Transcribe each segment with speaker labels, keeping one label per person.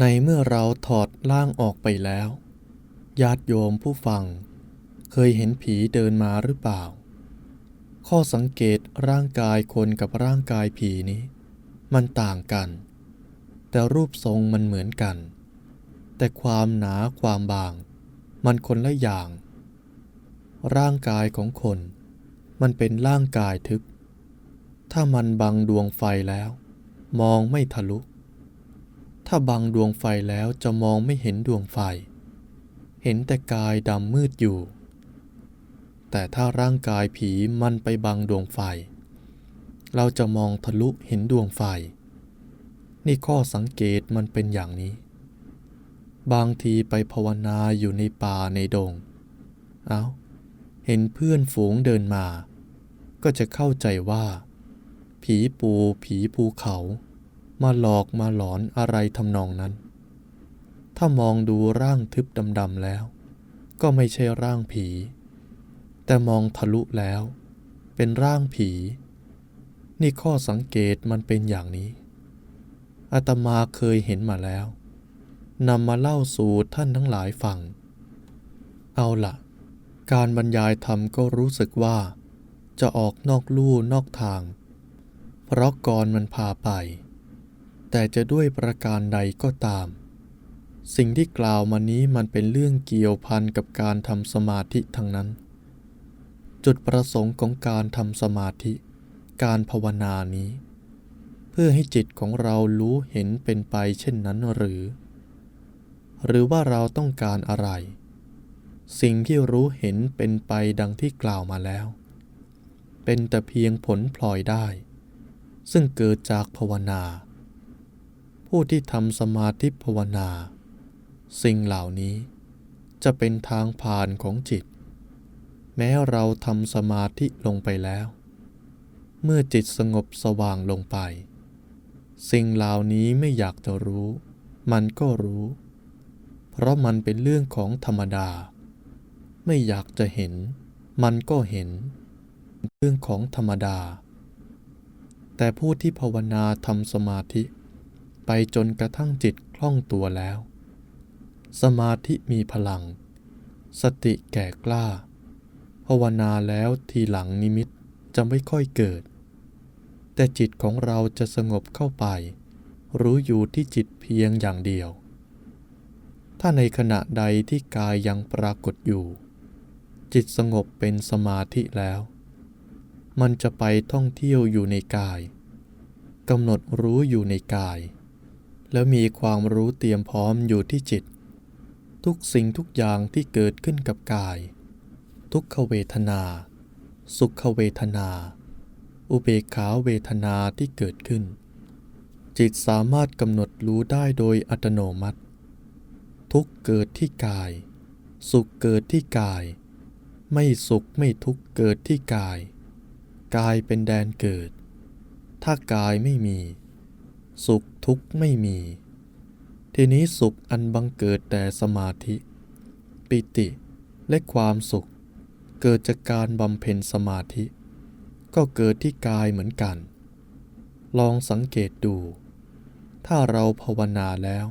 Speaker 1: ในเมื่อเราถอดร่างออกไปแล้ว ญาติโยมผู้ฟัง เคยเห็นผีเดินมาหรือเปล่า ข้อสังเกตร่างกายคนกับร่างกายผีนี้ มันต่างกัน แต่รูปทรงมันเหมือนกัน แต่ความหนาความบาง มันคนละอย่าง ร่างกายของคน มันเป็นร่างกายทึบ ถ้ามันบังดวงไฟแล้ว มองไม่ทะลุ ถ้าบังดวงไฟแล้วจะมองไม่เห็นดวงไฟ เห็นแต่กายดำมืดอยู่ แต่ถ้าร่างกายผีมันไปบังดวงไฟ เราจะมองทะลุเห็นดวงไฟ นี่ข้อสังเกตมันเป็นอย่างนี้ บางทีไปภาวนาอยู่ในป่าในดง เอา้า เห็นเพื่อนฝูงเดินมา ก็จะเข้าใจว่า ผีปูผีภูเขา มาหลอกมาหลอนอะไรทำนองนั้น ถ้ามองดูร่างทึบดำๆแล้ว ก็ไม่ใช่ร่างผี แต่มองทะลุแล้ว เป็นร่างผี นี่ข้อสังเกตมันเป็นอย่างนี้อาตมาเคยเห็นมาแล้วนำมาเล่าสู่ท่านทั้งหลายฟัง เอาละการบรรยายธรรมก็รู้สึกว่า จะออกนอกลู่นอกทาง เพราะกรมันพาไป แต่จะด้วยประการใดก็ตาม สิ่งที่กล่าวมานี้มันเป็นเรื่องเกี่ยวพันกับการทำสมาธิทั้งนั้น จุดประสงค์ของการทำสมาธิ การภาวนานี้ เพื่อให้จิตของเรารู้เห็นเป็นไปเช่นนั้นหรือ หรือว่าเราต้องการอะไร สิ่งที่รู้เห็นเป็นไปดังที่กล่าวมาแล้ว เป็นแต่เพียงผลพลอยได้ ซึ่งเกิดจากภาวนา ผู้ที่ทำสมาธิภาวนา สิ่งเหล่านี้จะเป็นทางผ่านของจิต แม้เราทำสมาธิลงไปแล้ว เมื่อจิตสงบสว่างลงไป สิ่งเหล่านี้ไม่อยากจะรู้ มันก็รู้ เพราะมันเป็นเรื่องของธรรมดา ไม่อยากจะเห็น มันก็เห็น เรื่องของธรรมดา แต่ผู้ที่ภาวนาทำสมาธิ ไปจนกระทั่งจิตคล่องตัวแล้ว สมาธิมีพลัง สติแก่กล้า ภาวนาแล้วทีหลังนิมิตจะไม่ค่อยเกิด แต่จิตของเราจะสงบเข้าไป รู้อยู่ที่จิตเพียงอย่างเดียว ถ้าในขณะใดที่กายยังปรากฏอยู่ จิตสงบเป็นสมาธิแล้ว มันจะไปท่องเที่ยวอยู่ในกายกำหนดรู้อยู่ในกาย แล้วมีความรู้เตรียมพร้อมอยู่ที่จิต ทุกสิ่งทุกอย่างที่เกิดขึ้นกับกาย ทุกขเวทนา สุขเวทนา อุเบกขาเวทนาที่เกิดขึ้น จิตสามารถกำหนดรู้ได้โดยอัตโนมัติ ทุกเกิดที่กาย สุขเกิดที่กาย ไม่สุขไม่ทุกข์เกิดที่กาย กายเป็นแดนเกิด ถ้ากายไม่มี สุขทุกข์ไม่มี ทีนี้สุขอันบังเกิดแต่สมาธิ ปิติและความสุข เกิดจากการบำเพ็ญสมาธิ ก็เกิดที่กายเหมือนกัน ลองสังเกตดู ถ้าเราภาวนาแล้ว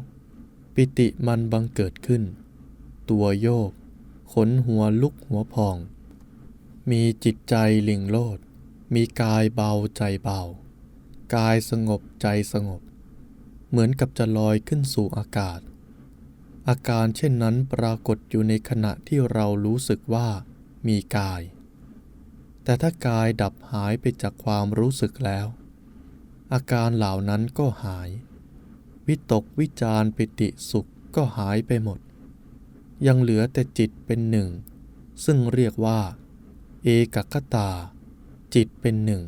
Speaker 1: ปิติมันบังเกิดขึ้น ตัวโยก ขนหัวลุกหัวพอง มีจิตใจหลิงโลด มีกายเบาใจเบา กายสงบใจสงบ เหมือนกับจะลอยขึ้นสู่อากาศ อาการเช่นนั้นปรากฏอยู่ในขณะที่เรารู้สึกว่ามีกาย แต่ถ้ากายดับหายไปจากความรู้สึกแล้ว อาการเหล่านั้นก็หาย วิตกวิจารปิติสุขก็หายไปหมด ยังเหลือแต่จิตเป็นหนึ่ง ซึ่งเรียกว่า เอกคตา จิตเป็นหนึ่ง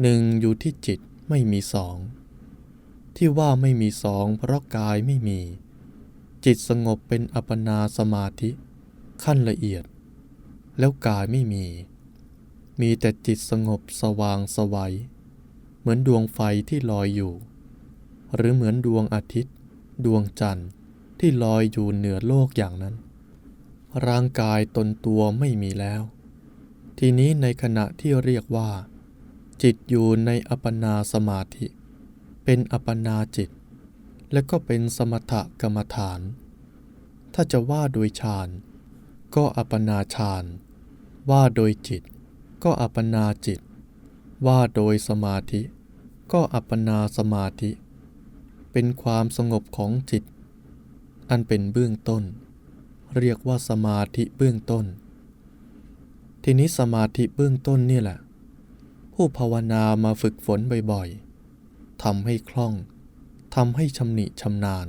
Speaker 1: หนึ่งอยู่ที่จิตไม่มีสอง ที่ว่าไม่มีสองเพราะกายไม่มี จิตสงบเป็นอัปปนาสมาธิ ขั้นละเอียด แล้วกายไม่มี มีแต่จิตสงบสว่างสวัย เหมือนดวงไฟที่ลอยอยู่ หรือเหมือนดวงอาทิตย์ ดวงจันทร์ที่ลอยอยู่เหนือโลกอย่างนั้น ร่างกายตนตัวไม่มีแล้ว ทีนี้ในขณะที่เรียกว่า จิตอยู่ในอัปปนาสมาธิ เป็นอัปปนาจิต และก็เป็นสมถกรรมฐาน ถ้าจะว่าโดยฌานก็อัปปนาฌาน ว่าโดยจิต ก็อัปปนาจิต ว่าโดยสมาธิ ก็อัปปนาสมาธิ เป็นความสงบของจิต อันเป็นเบื้องต้น เรียกว่าสมาธิเบื้องต้น ทีนี้สมาธิเบื้องต้นนี่แหละ ผู้ภาวนามาฝึกฝนบ่อยๆทำให้คล่องทำให้ชำนิชำนาญ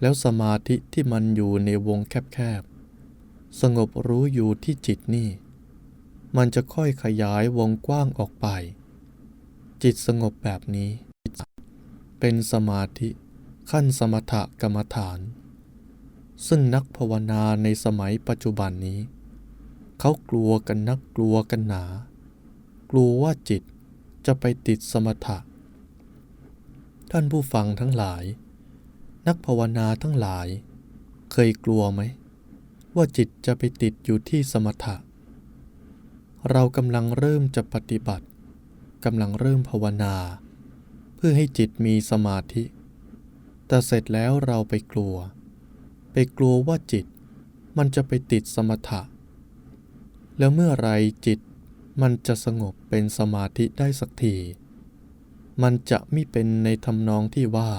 Speaker 1: แล้วสมาธิที่มันอยู่ในวงแคบๆ สงบรู้อยู่ที่จิตนี่ มันจะค่อยขยายวงกว้างออกไป จิตสงบแบบนี้เป็นสมาธิขั้นสมถกรรมฐาน ซึ่งนักภาวนาในสมัยปัจจุบันนี้ เขากลัวกันนักกลัวกันหนา กลัวว่าจิตจะไปติดสมถะ ท่านผู้ฟังทั้งหลาย นักภาวนาทั้งหลาย เคยกลัวไหม ว่าจิตจะไปติดอยู่ที่สมถะ เรากำลังเริ่มจะปฏิบัติกำลังเริ่มภาวนา เพื่อให้จิตมีสมาธิ แต่เสร็จแล้วเราไปกลัว ไปกลัวว่าจิตมันจะไปติดสมถะ แล้วเมื่อไรจิต มันจะสงบเป็นสมาธิได้สักที มันจะไม่เป็นในทำนองที่ว่า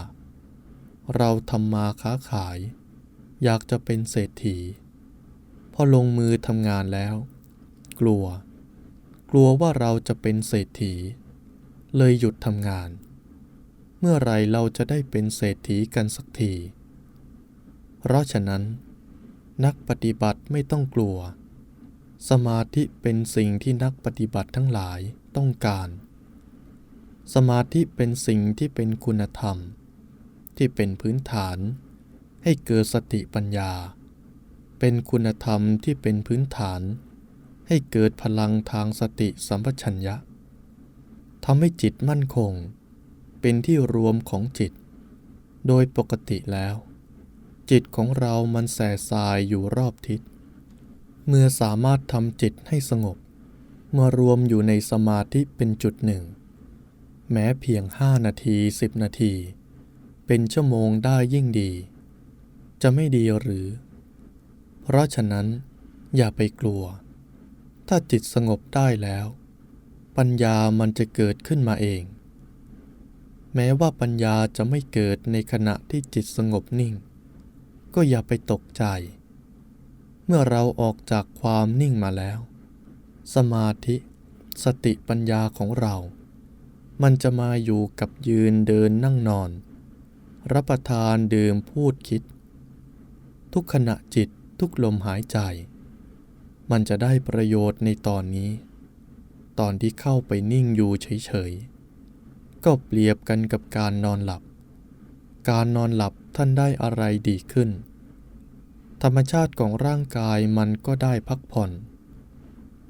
Speaker 1: เราทำมาค้าขาย อยากจะเป็นเศรษฐี พอลงมือทำงานแล้ว กลัว กลัวว่าเราจะเป็นเศรษฐี เลยหยุดทำงาน เมื่อไรเราจะได้เป็นเศรษฐีกันสักที เพราะฉะนั้น นักปฏิบัติไม่ต้องกลัว สมาธิเป็นสิ่งที่นักปฏิบัติทั้งหลายต้องการ สมาธิเป็นสิ่งที่เป็นคุณธรรม ที่เป็นพื้นฐาน ให้เกิดสติปัญญา เป็นคุณธรรมที่เป็นพื้นฐาน ให้เกิดพลังทางสติสัมปชัญญะทำให้จิตมั่นคง เป็นที่รวมของจิต โดยปกติแล้ว จิตของเรามันแส่สายอยู่รอบทิศ เมื่อสามารถทำจิตให้สงบเมื่อรวมอยู่ในสมาธิเป็นจุดหนึ่ง แม้เพียงห้านาทีสิบนาที เป็นชั่วโมงได้ยิ่งดี จะไม่ดีหรือ เพราะฉะนั้นอย่าไปกลัว ถ้าจิตสงบได้แล้ว ปัญญามันจะเกิดขึ้นมาเอง แม้ว่าปัญญาจะไม่เกิดในขณะที่จิตสงบนิ่ง ก็อย่าไปตกใจ เมื่อเราออกจากความนิ่งมาแล้ว สมาธิสติปัญญาของเรา มันจะมาอยู่กับยืนเดินนั่งนอน รับประทานดื่มพูดคิด ทุกขณะจิตทุกลมหายใจ มันจะได้ประโยชน์ในตอนนี้ ตอนที่เข้าไปนิ่งอยู่เฉยๆ ก็เปรียบกันกับการนอนหลับ การนอนหลับท่านได้อะไรดีขึ้น ธรรมชาติของร่างกายมันก็ได้พักผ่อน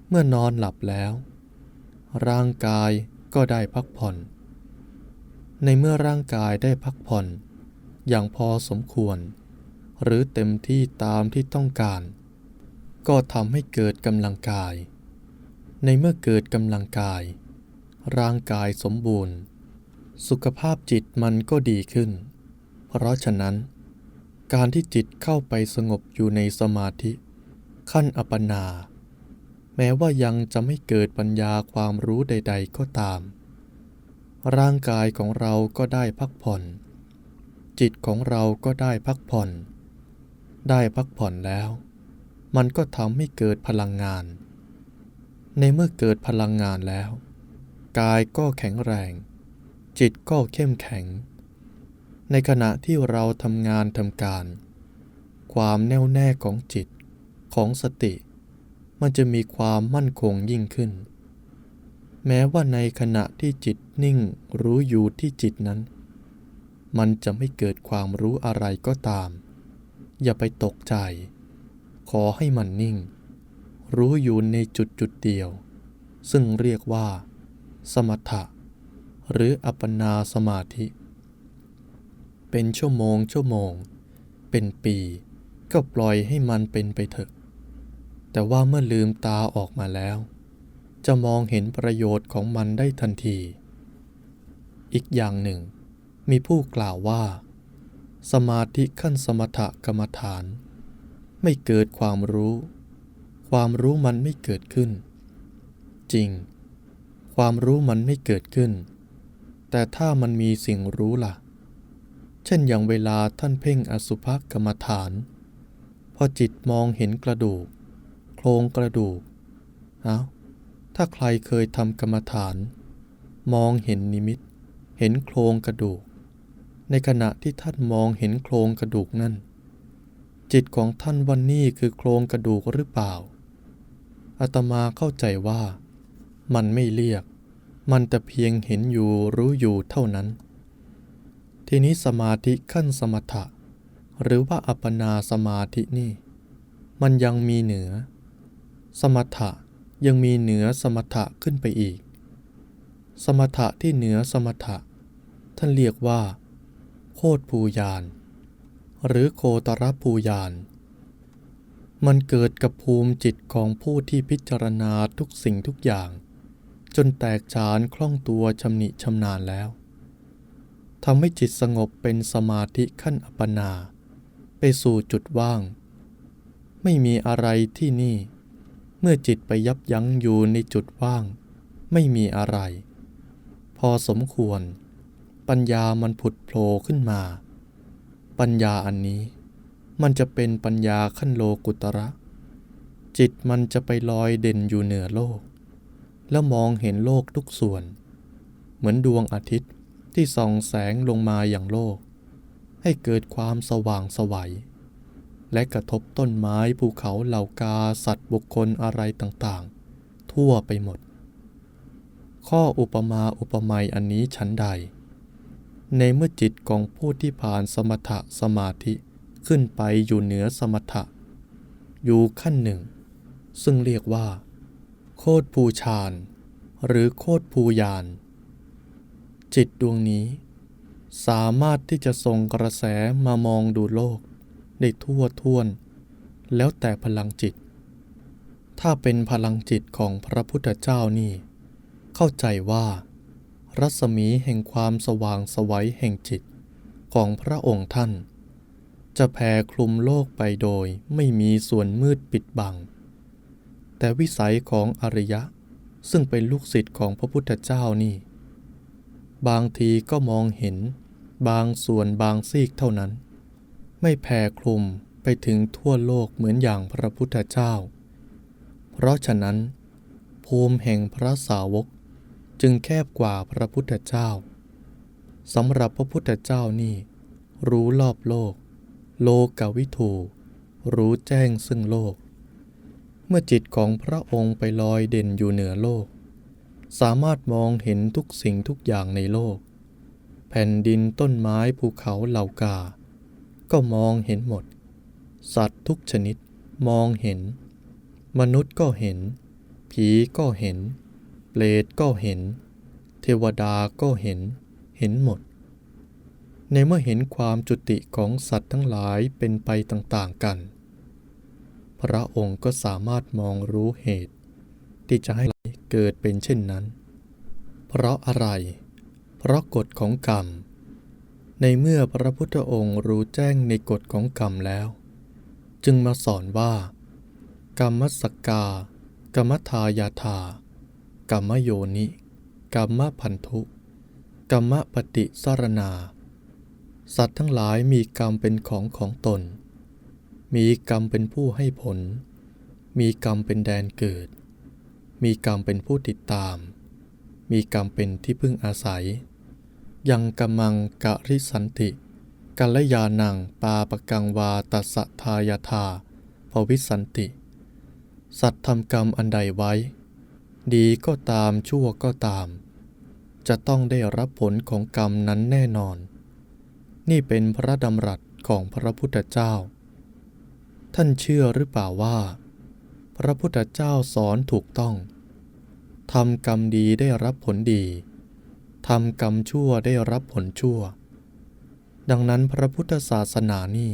Speaker 1: เมื่อนอนหลับแล้ว ร่างกายก็ได้พักผ่อน ในเมื่อร่างกายได้พักผ่อน อย่างพอสมควร หรือเต็มที่ตามที่ต้องการ ก็ทำให้เกิดกำลังกาย ในเมื่อเกิดกำลังกาย ร่างกายสมบูรณ์ สุขภาพจิตมันก็ดีขึ้น เพราะฉะนั้น การที่จิตเข้าไปสงบอยู่ในสมาธิ ขั้นอัปปนา แม้ว่ายังจะไม่เกิดปัญญาความรู้ใด ๆ ก็ตาม ร่างกายของเราก็ได้พักผ่อน จิตของเราก็ได้พักผ่อน ได้พักผ่อนแล้ว มันก็ทำให้เกิดพลังงาน ในเมื่อเกิดพลังงานแล้ว กายก็แข็งแรง จิตก็เข้มแข็ง ในขณะที่เราทำงานทำการ ความแน่วแน่ของจิตของสติ มันจะมีความมั่นคงยิ่งขึ้น แม้ว่าในขณะที่จิตนิ่งรู้อยู่ที่จิตนั้น มันจะไม่เกิดความรู้อะไรก็ตาม อย่าไปตกใจ ขอให้มันนิ่ง รู้อยู่ในจุดจุดเดียว ซึ่งเรียกว่า สมถะ หรืออัปปนาสมาธิ เป็นชั่วโมงชั่วโมง เป็นปี ก็ปล่อยให้มันเป็นไปเถอะ แต่ว่าเมื่อลืมตาออกมาแล้ว จะมองเห็นประโยชน์ของมันได้ทันที อีกอย่างหนึ่ง มีผู้กล่าวว่า สมาธิขั้นสมถกรรมฐาน ไม่เกิดความรู้ ความรู้มันไม่เกิดขึ้น จริง ความรู้มันไม่เกิดขึ้น แต่ถ้ามันมีสิ่งรู้ล่ะ ช่นอย่างเวลาท่านเพ่งอสุภกรรมฐาน พอจิตมองเห็นกระดูก โครงกระดูกเอาถ้าใครเคยทำกรรมฐาน มองเห็นนิมิต เห็นโครงกระดูก ในขณะที่ท่านมองเห็นโครงกระดูกนั่น จิตของท่านวันนี้คือโครงกระดูกหรือเปล่าอาตมาเข้าใจว่า มันไม่เรียก มันแต่เพียงเห็นอยู่รู้อยู่เท่านั้น ทีนี้สมาธิขั้นสมถะ หรือว่าอัปปนาสมาธินี่ มันยังมีเหนือ สมถะยังมีเหนือสมถะขึ้นไปอีก สมถะที่เหนือสมถะ ท่านเรียกว่า โคตรภูยาน หรือโคตรภูยาน มันเกิดกับภูมิจิตของผู้ที่พิจารณาทุกสิ่งทุกอย่าง จนแตกฉานคล่องตัวชำนิชำนาญแล้ว ทำให้จิตสงบเป็นสมาธิขั้นอัปปนา ไปสู่จุดว่าง ไม่มีอะไรที่นี่ เมื่อจิตไปยับยั้งอยู่ในจุดว่าง ไม่มีอะไร พอสมควร ปัญญามันผุดโผล่ขึ้นมา ปัญญาอันนี้ มันจะเป็นปัญญาขั้นโลกุตระ จิตมันจะไปลอยเด่นอยู่เหนือโลก แล้วมองเห็นโลกทุกส่วน เหมือนดวงอาทิตย์ ที่ส่องแสงลงมาอย่างโลก ให้เกิดความสว่างสวัย และกระทบต้นไม้ภูเขาเหล่ากาสัตว์บุคคลอะไรต่างๆ ทั่วไปหมด ข้ออุปมาอุปไมยอันนี้ชั้นใด ในเมื่อจิตของผู้ที่ผ่านสมถะสมาธิขึ้นไปอยู่เหนือสมถะ อยู่ขั้นหนึ่ง ซึ่งเรียกว่า โคตรภูชานหรือโคตรภูยาน จิตดวงนี้ สามารถที่จะส่งกระแสมามองดูโลก ได้ทั่วท่วน แล้วแต่พลังจิต ถ้าเป็นพลังจิตของพระพุทธเจ้านี่ เข้าใจว่า รัศมีแห่งความสว่างสวัยแห่งจิตของพระองค์ท่าน จะแผ่คลุมโลกไปโดยไม่มีส่วนมืดปิดบัง แต่วิสัยของอริยะซึ่งเป็นลูกศิษย์ของพระพุทธเจ้านี่ บางทีก็มองเห็น บางส่วนบางซีกเท่านั้น ไม่แผ่คลุมไปถึงทั่วโลกเหมือนอย่างพระพุทธเจ้า เพราะฉะนั้น ภูมิแห่งพระสาวกจึงแคบกว่าพระพุทธเจ้าสำหรับพระพุทธเจ้านี่ รู้รอบโลก โลกวิถูรู้แจ้งซึ่งโลก เมื่อจิตของพระองค์ไปลอยเด่นอยู่เหนือโลก สามารถมองเห็นทุกสิ่งทุกอย่างในโลก แผ่นดินต้นไม้ภูเขาเหล่ากา ก็มองเห็นหมด สัตว์ทุกชนิดมองเห็น มนุษย์ก็เห็น ผีก็เห็น เปรตก็เห็น เทวดาก็เห็น เห็นหมด ในเมื่อเห็นความจุติของสัตว์ทั้งหลายเป็นไปต่างๆกัน พระองค์ก็สามารถมองรู้เหตุ ที่จะให้เกิดเป็นเช่นนั้น เพราะอะไร เพราะกฎของกรรม ในเมื่อพระพุทธองค์รู้แจ้งในกฎของกรรมแล้ว จึงมาสอนว่า กรรมสกกากรรมทายาทากรรมโยนิกรรมพันธุกรรมปฏิสารนา สัตว์ทั้งหลายมีกรรมเป็นของของตน มีกรรมเป็นผู้ให้ผล มีกรรมเป็นแดนเกิด มีกรรมเป็นผู้ติดตาม มีกรรมเป็นที่พึ่งอาศัย ยังกำมังกะริสันติกัลยานังปาปกังวาตัสทายาทาภวิสันติ สัตว์ทำกรรมอันใดไว้ ดีก็ตามชั่วก็ตาม จะต้องได้รับผลของกรรมนั้นแน่นอน นี่เป็นพระดำรัสของพระพุทธเจ้า ท่านเชื่อหรือเปล่าว่า พระพุทธเจ้าสอนถูกต้อง ทำกรรมดีได้รับผลดี ทำกรรมชั่วได้รับผลชั่ว ดังนั้นพระพุทธศาสนานี่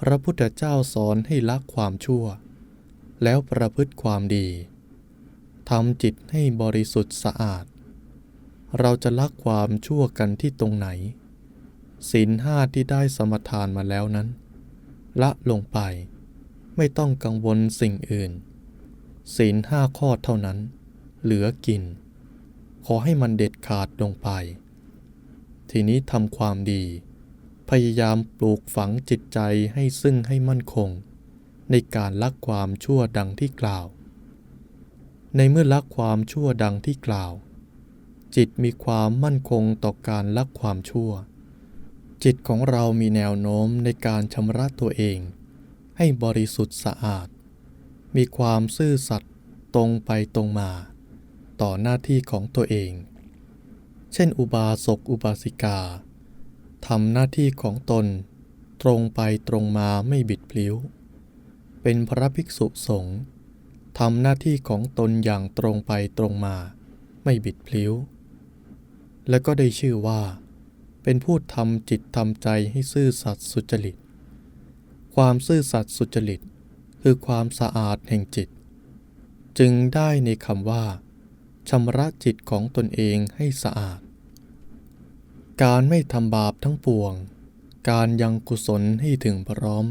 Speaker 1: พระพุทธเจ้าสอนให้ละความชั่ว แล้วประพฤติความดี ทำจิตให้บริสุทธิ์สะอาด เราจะละความชั่วกันที่ตรงไหนศีลห้าที่ได้สมทานมาแล้วนั้น ละลงไป ไม่ต้องกังวลสิ่งอื่น ศีลห้าข้อเท่านั้น เหลือกิน ขอให้มันเด็ดขาดลงไป ทีนี้ทำความดี พยายามปลูกฝังจิตใจให้ซึ่งให้มั่นคง ในการละความชั่วดังที่กล่าว ในเมื่อละความชั่วดังที่กล่าว จิตมีความมั่นคงต่อการละความชั่ว จิตของเรามีแนวโน้มในการชำระตัวเอง ให้บริสุทธิ์สะอาด มีความซื่อสัตย์ตรงไปตรงมา ต่อหน้าที่ของตัวเอง เช่นอุบาสกอุบาสิกาทำหน้าที่ของตน ตรงไปตรงมาไม่บิดพลิ้ว เป็นพระภิกษุสงฆ์ทำหน้าที่ของตนอย่างตรงไปตรงมา ไม่บิดพลิ้ว และก็ได้ชื่อว่า เป็นผู้ทำจิตทำใจให้ซื่อสัตย์สุจริต ความซื่อสัตย์สุจริต คือความสะอาดแห่งจิต จึงได้ในคำว่าชำระจิตของตนเองให้สะอาด การไม่ทำบาปทั้งปวง การยังกุศลให้ถึงพร้อม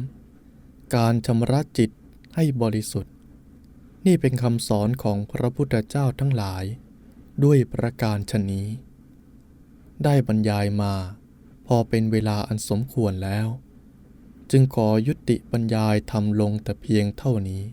Speaker 1: การชำระจิตให้บริสุทธิ์ นี่เป็นคำสอนของพระพุทธเจ้าทั้งหลาย ด้วยประการชนนี้ ได้บรรยายมา พอเป็นเวลาอันสมควรแล้ว จึงขอยุติบรรยายทำลงแต่เพียงเท่านี้